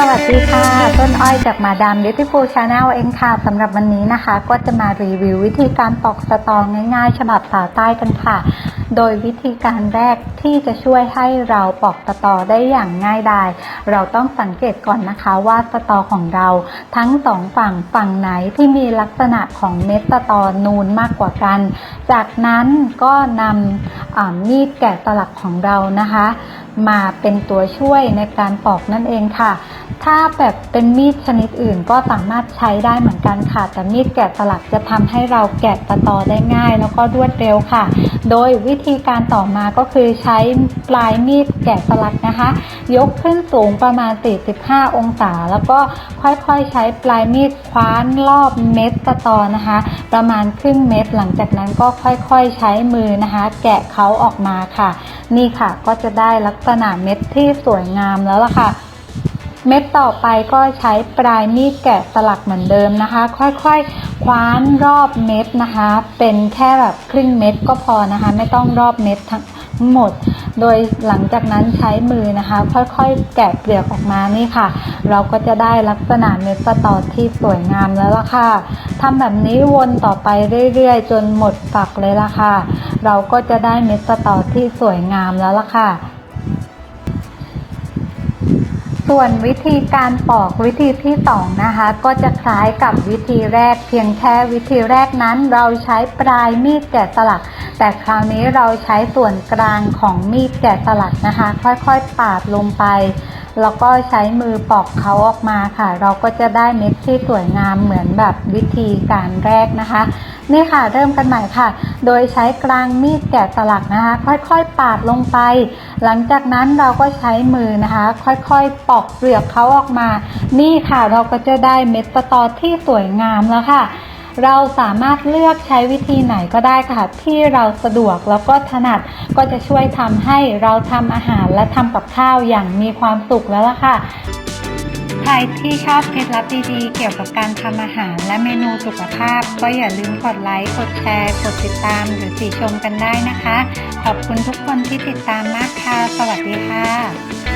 สวัสดีค่ะ ต้นอ้อยจากมาดาม Beautiful Channel เองค่ะสำหรับวันนี้นะคะ ก็จะมารีวิววิธีการปอกสตอง่ายๆ ฉบับสาวใต้กันค่ะ โดยวิธีการแรกที่จะช่วยให้เราปอกสตอได้อย่างง่ายดายเราต้องสังเกตก่อนนะคะว่าสตอของเราทั้งสองฝั่งฝั่งไหนที่มีลักษณะของเม็ดสตอนูนมากกว่ากัน จากนั้นก็นำมีดแกะสลักของเรานะคะ มาเป็นตัวช่วยในการปอกนั่นเองค่ะ ถ้าแบบเป็นมีดชนิดอื่นก็สามารถใช้ได้เหมือนกันค่ะ แต่มีดแกะสลักจะทำให้เราแกะตะตอได้ง่าย แล้วก็รวดเร็วค่ะ โดยวิธีการต่อมาก็คือใช้ปลายมีดแกะสลักนะคะ ยกขึ้นสูงประมาณ 45 องศา แล้วก็ค่อยๆ ใช้ปลายมีดคว้านรอบเม็ดตะตอนะคะ ประมาณครึ่งเม็ดหลังจากนั้นก็ค่อยๆ ใช้มือนะคะ แกะเขาออกมาค่ะ นี่ค่ะก็จะได้ลักษษณะเม็ดที่สวยงามแล้วล่ะค่ะ เม็ดต่อไปก็ใช้ปลายมีดแกะสลักเหมือนเดิมนะคะ ค่อยๆ คว้านรอบเม็ดนะคะ เป็นแค่แบบครึ่งเม็ดก็พอนะคะ ไม่ต้องรอบเม็ดทั้งหมด โดยหลังจากนั้นใช้มือนะคะ ค่อยๆ แกะเปลือกออกมานี่ค่ะ เราก็จะได้ลักษณะเม็ดสตอที่สวยงามแล้วล่ะค่ะทำแบบนี้วนต่อไปเรื่อยๆ จนหมดฝักเลยล่ะค่ะ เราก็จะได้เม็ดสตอที่สวยงามแล้วล่ะค่ะ ส่วนวิธีการปอกวิธีที่สองนะคะ ก็จะคล้ายกับวิธีแรก เพียงแค่วิธีแรกนั้น เราใช้ปลายมีดแกะสลัก แต่คราวนี้เราใช้ส่วนกลางของมีดแกะสลักนะคะ ค่อยๆปาดลงไป แล้วก็ใช้มือปอกเขาออกมาค่ะ เราก็จะได้เม็ดที่สวยงามเหมือนแบบวิธีการแรกนะคะนี่ค่ะเริ่มกันใหม่ค่ะ โดยใช้กลางมีดแกะสลักนะคะ ค่อยๆปาดลงไป หลังจากนั้นเราก็ใช้มือนะคะ ค่อยๆปอกเปลือกเขาออกมา นี่ค่ะเราก็จะได้เม็ดสตอที่สวยงามแล้วค่ะ เราสามารถเลือกใช้วิธีไหนก็ได้ค่ะ ที่เราสะดวกแล้วก็ถนัดก็จะช่วยทำให้เราทำอาหารและทำกับข้าวอย่างมีความสุขแล้วล่ะค่ะใครที่ชอบเคล็ดลับดีๆ เกี่ยวกับการทำอาหารและเมนูสุขภาพ ก็อย่าลืมกดไลค์ กดแชร์ กดติดตามหรือติชมกันได้นะคะ ขอบคุณทุกคนที่ติดตามมากค่ะ สวัสดีค่ะ